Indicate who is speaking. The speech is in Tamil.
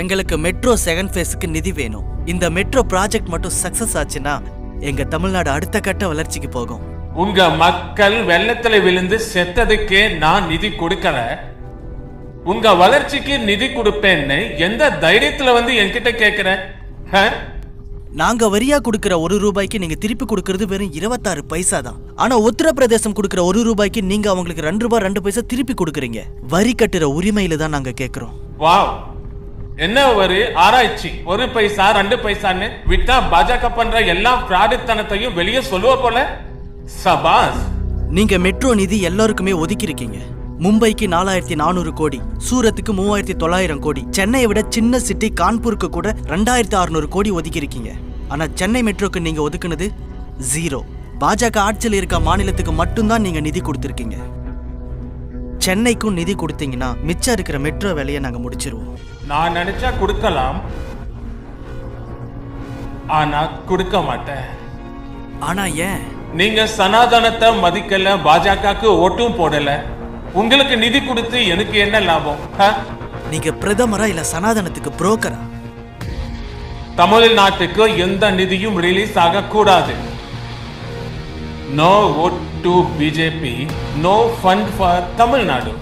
Speaker 1: எங்களுக்கு மெட்ரோ செகண்ட் ஃபேஸுக்கு நிதி வேணும் இந்த மெட்ரோ ப்ராஜெக்ட் மட்டும் சக்சஸ் ஆச்சுன்னா எங்க தமிழ்நாடு அடுத்த கட்ட வளர்ச்சிக்கு போகும்
Speaker 2: உங்க மக்கள் வெள்ளத்துல விழுந்து செத்ததுக்கே நான் நிதி கொடுக்கல உங்க வளர்ச்சிக்கு நிதி கொடுப்பேன்னு எந்த தைரியத்துல வந்து என்கிட்ட கேக்குற
Speaker 1: நாங்க வரியா கொடுக்கிற ஒரு ரூபாய்க்கு நீங்க திருப்பி கொடுக்கறது வெறும் இருபத்தாறு பைசா தான் ஆனா உத்தரப்பிரதேசம் கொடுக்கிற ஒரு ரூபாய்க்கு நீங்க அவங்களுக்கு ரெண்டு ரூபாய் ரெண்டு பைசா திருப்பி கொடுக்குறீங்க வரி கட்டுற உரிமையில தான் நாங்க கேக்குறோம்
Speaker 2: வா என்ன ஒரு ஆராய்ச்சி ஒரு பைசா ரெண்டு பைசான்னு விட்டா பாஜக பண்ற எல்லா பிராடித்தனத்தையும் வெளியே சொல்லுவ போல சபாஸ்
Speaker 1: நீங்க மெட்ரோ நிதி எல்லாருக்குமே ஒதுக்கி இருக்கீங்க மும்பைக்கு நாலாயிரத்தி நானூறு கோடி சூரத்துக்கு மூவாயிரத்தி தொள்ளாயிரம் கோடி சென்னையை விட சின்ன சிட்டி கான்பூருக்கு கூட ரெண்டாயிரத்தி அறுநூறு கோடி ஒதுக்கி இருக்கீங்க ஆனா சென்னை மெட்ரோக்கு நீங்க ஒதுக்குனது ஜீரோ பாஜக ஆட்சியில் இருக்க மாநிலத்துக்கு மட்டும்தான் நீங்க நிதி கொடுத்துருக்கீங்க சென்னைக்கும் நிதி கொடுத்தீங்கன்னா மிச்சம் இருக்கிற மெட்ரோ வேலையை நாங்கள் முடிச்சிருவோம்
Speaker 2: நான் நினைச்சா கொடுக்கலாம் ஆனா கொடுக்க மாட்டேன்
Speaker 1: ஆனா ஏன்
Speaker 2: நீங்க சனாதனத்தை மதிக்கல பாஜகவுக்கு ஓட்டும் போடல உங்களுக்கு நிதி கொடுத்து எனக்கு என்ன லாபம்
Speaker 1: நீங்க பிரதமரா இல்ல சனாதனத்துக்கு புரோக்கரா
Speaker 2: தமிழ்நாட்டுக்கு எந்த நிதியும் ரிலீஸ் ஆக கூடாது No vote to BJP, no fund for Tamil Nadu.